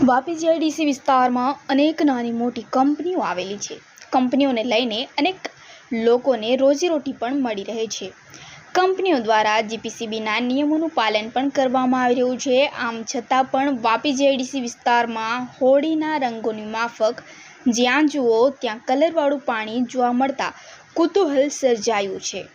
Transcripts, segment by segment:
Vapi GIDC વિસ્તારમાં અનેક નાની મોટી કંપનીઓ આવેલી છે. કંપનીઓને લઈને અનેક લોકોને રોજીરોટી પણ મળી રહે છે. કંપનીઓ દ્વારા જીપીસીબીના નિયમોનું પાલન પણ કરવામાં આવી રહ્યું છે. આમ છતાં પણ વાપી જીઆઈડીસી વિસ્તારમાં હોળીના રંગોની માફક જ્યાં જુઓ ત્યાં કલરવાળું પાણી જોવા મળતા કુતૂહલ સર્જાયું છે.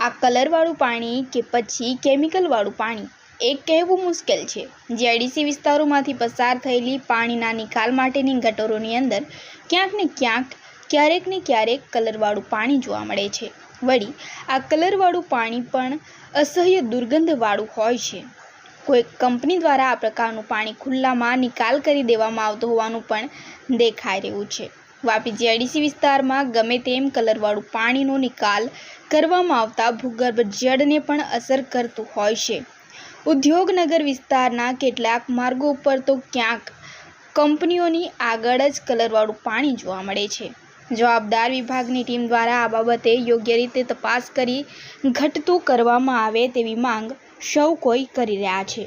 આ કલરવાળું પાણી કે પછી કેમિકલવાળું પાણી એ કહેવું મુશ્કેલ છે. જીઆઈડીસી વિસ્તારોમાંથી પસાર થયેલી પાણીના નિકાલ માટેની ગટરોની અંદર ક્યાંક ને ક્યાંક, ક્યારેક ને ક્યારેક કલરવાળું પાણી જોવા મળે છે. વળી, આ કલરવાળું પાણી પણ અસહ્ય દુર્ગંધવાળું હોય છે. કોઈ કંપની દ્વારા આ પ્રકારનું પાણી ખુલ્લામાં નિકાલ કરી દેવામાં આવતો હોવાનું પણ દેખાઈ રહ્યું છે. વાપી જીઆઈડીસી વિસ્તારમાં ગમે તેમ કલરવાળું પાણીનો નિકાલ કરવામાં આવતા ભૂગર્ભ જળને પણ અસર કરતું હોય છે. ઉદ્યોગનગર વિસ્તારના કેટલાક માર્ગો ઉપર તો ક્યાંક કંપનીઓની આગળ જ કલરવાળું પાણી જોવા મળે છે. જવાબદાર વિભાગની ટીમ દ્વારા આ બાબતે યોગ્ય રીતે તપાસ કરી ઘટતું કરવામાં આવે તેવી માંગ સૌ કોઈ કરી રહ્યા છે.